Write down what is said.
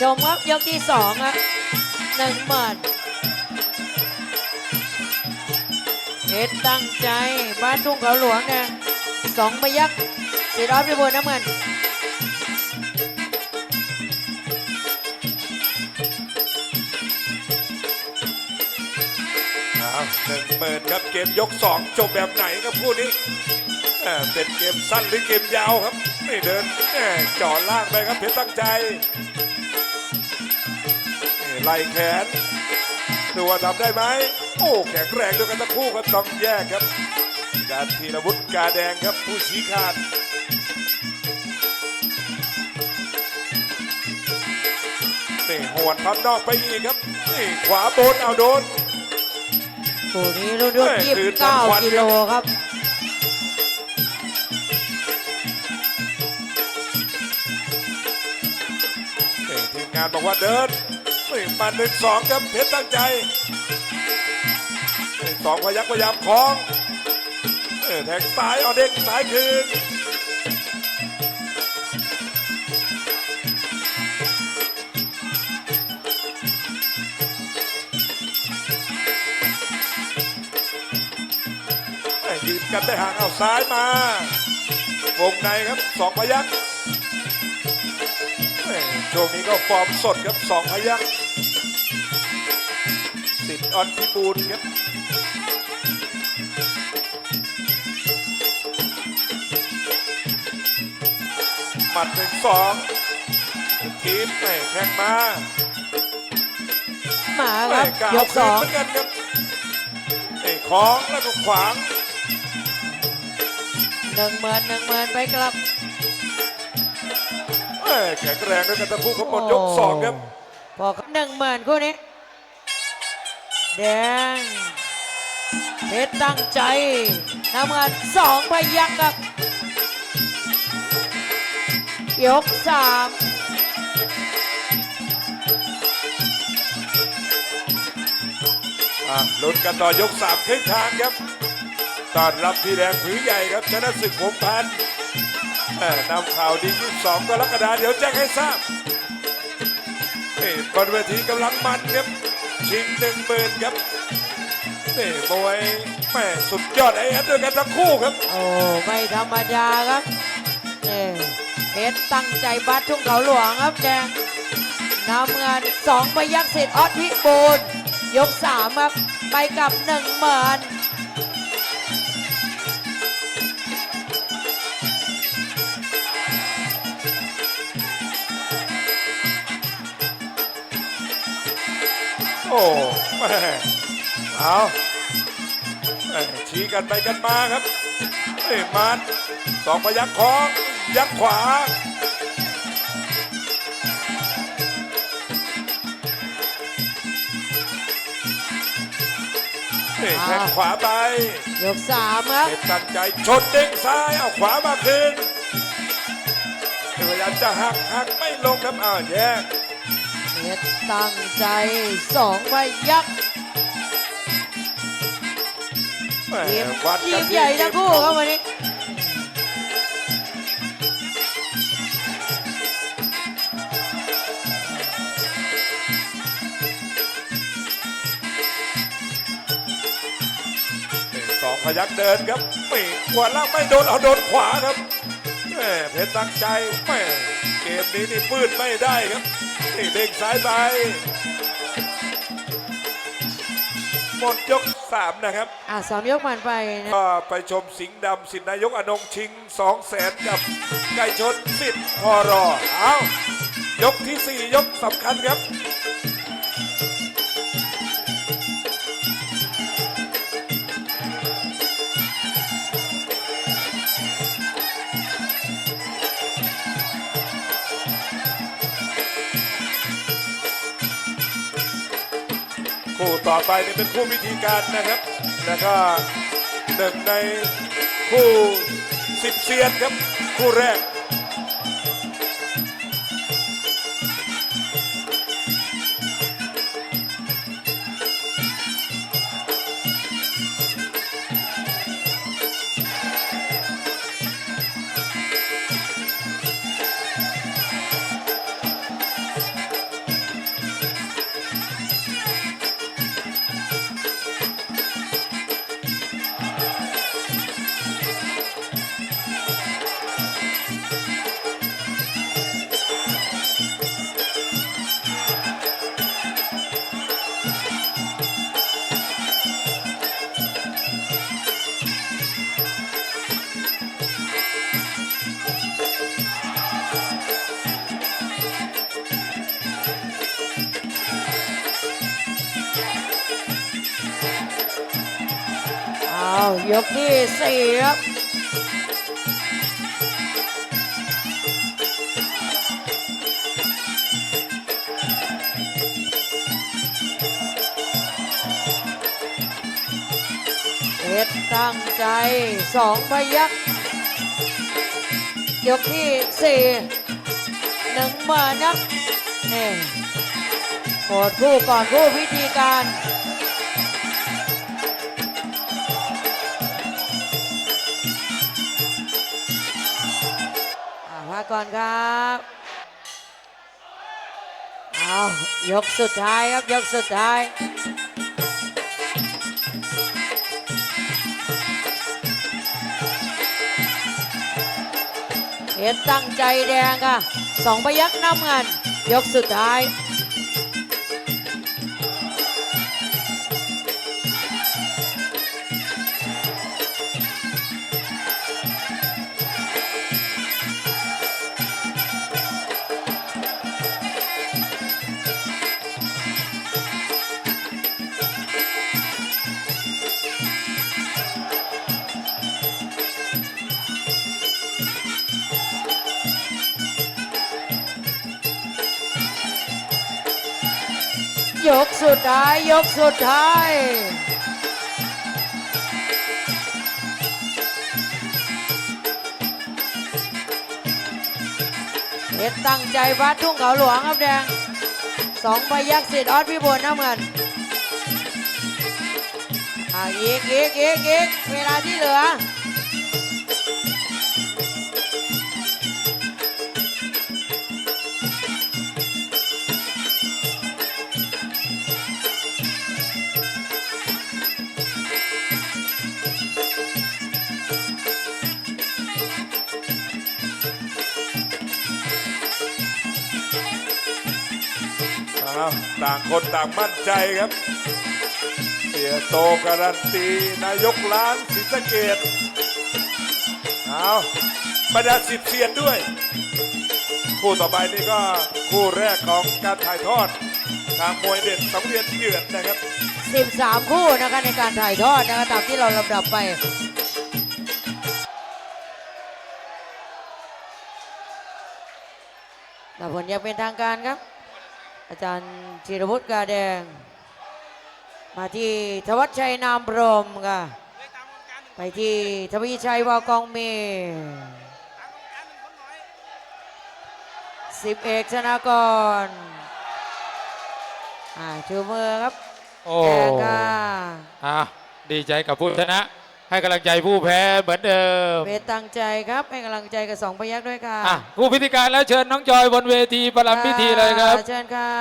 ชมครับยกที่สองครับหนึ่งหมื่นเพชรตั้งใจบ้านทุ่งเขาหลวงเนี่ยสองพยักสีร้อยพิบูลน้ำเงินหนึ่งหมื่นครับเกมยกสองจบแบบไหนครับคู่นี้เออเป็นเกมสั้นหรือเกมยาวครับ ไม่เดินเอ่อจ่อล่างไปครับเพชรตั้งใจ ไล่แขนดูว่าทำได้ไหม โอ้แข็งแรงด้วยกันทั้งคู่ครับต้องแยกครับ การทีรวุฒิกาแดงครับผู้ชี้ขาดนี่หวนพับนอกไปอีกครับนี่ขวาบนเอาโดนคู่นี้รุ่นรุ่นแม่ยี่คืสินบเก้าวันกิโลครับนี่ทีมงานบอกว่าเดิน นี่มาหนึ่งสองครับเพชรตั้งใจนี่สองพยักพยายามคล้องเออแทงซ้ายเอาเด้งซ้ายคืนยืนกันได้ห่างเอาซ้ายมาวงในครับสองพยักช่วงนี้ก็ฟอร์มสดครับสองพยัก สิทธิ์ออนพิบูลครับหมัดหนึ่งสองทีมแม่แข่งมามาคแม่รับกล่าวยกคืสนองเหมือนกันครับไอ้ของแล้วก็ขวางหนึ่งหมื่นหนึ่งหมื่นไปกลับแม่แข็งแรงด้วยกันทั้งคู่ครับหมดยกสองครับพอครับหนึ่งหมื่นคู่นี้ แดง เพชรตั้งใจน้ำเงินสองพยักครับ ยกสามอะลุ้นกันต่อยกสามครึ่งทางครับต้อนรับพี่แดงผือใหญ่ครับชนะศึกผมพันธุ์เอ่นำข่าวดี 22กรกฎาคมเดี๋ยวแจ้งให้ทราบนี่บนเวทีกำลังมันครับ ชิงหนึ่งหมื่นครับนี่มวยแม่สุดยอดไอ้เอดด้วยกันทั้งคู่ครับ โอ้ไม่ธรรมดาครับนี่เอ็ดตั้งใจบัดทุ่งเขาหลวงครับแดงน้ำเงินสองพยักษ์เศษออดพิบูลยกสามครับไปกับหนึ่งหมื่น โอ้แม่เอาแม่ชี้กันไปกันมาครับเอ้ยมันสองพยักของยักขวานี่แข้งขวาไป ยกสามครับเห็นตั้งใจชนเด้งซ้ายเอาขวามาคืนพยายามจะหักหักไม่ลงครับอ้าวแยก เพชรตั้งใจสองพยักแหม่ทีมวัดทีกัมนที่ใหญ่ทั้งคู่ครับวันนี้นี่สองพยักเดินครับไม่ขวาล่างไม่โดนเอาโดนขวาครับแหม่เพชรตั้งใจแหม่เกมนี้นี่ปืดไม่ได้ครับนี่ เด้งซ้ายไป หมดยกสามนะครับ อะสามยกผ่านไปนะก็ไปชมสิงห์ดำสิทธินายกอนงชิงสองแสนกับไก่ชนสิทธิ์พอรอ เอายกที่สี่ยกสำคัญครับ คู่ต่อไปนี่เป็นคู่วิธีการนะครับ แล้วก็หนึ่งในคู่สิบเซียนครับ คู่แรก อายกที่สี่ครับเพชรตั้งใจสองพยักยกที่สี่หนึ่งมานับนี่โกดคู่ก่อนคู่พิธีการ ก่อนครับเอายกสุดท้ายครับยกสุดท้ายเห็นตั้งใจแดงค่ะสองพยักน้ำเงินยกสุดท้าย ยกสุดท้าย ยกสุดท้ายเพชรตั้งใจวัดทุ่งเขาหลวงครับแดงสองพยักสิทธิ์ออสพิบูลน้ำเงินอ่าอีกอีกอีกอีกเวลาที่เหลือ อ้าวต่างคนต่างมั่นใจครับ เสียโตการันตี นายกล้านศรีสะเกดเอาบรรดาสิบเซียนด้วย คู่ต่อไปนี่ก็คู่แรกของการถ่ายทอด ทางมวยเด็ดสังเวียนเดือดนะครับ 13 คู่นะคะในการถ่ายทอดนะคะตามที่เราลำดับไป แต่ผลยังเป็นทางการครับ อาจารย์ธีรวุฒิกาแดง มาที่ธวัชชัยนามพรหมค่ะไปที่ทวีชัยวากองเมสิบเอกชนากรอ่าชูมือครับโอ้แดงค่ะอะดีใจกับผู้ชนะ ให้กำลังใจผู้แพ้เหมือนเดิมเวทตั้งใจครับ ให้กำลังใจกับสองพยักด้วยค่ะอะผู้พิธีการแล้วเชิญน้องจอยบนเวทีประลำพิธีเลยครับ เชิญค่ะ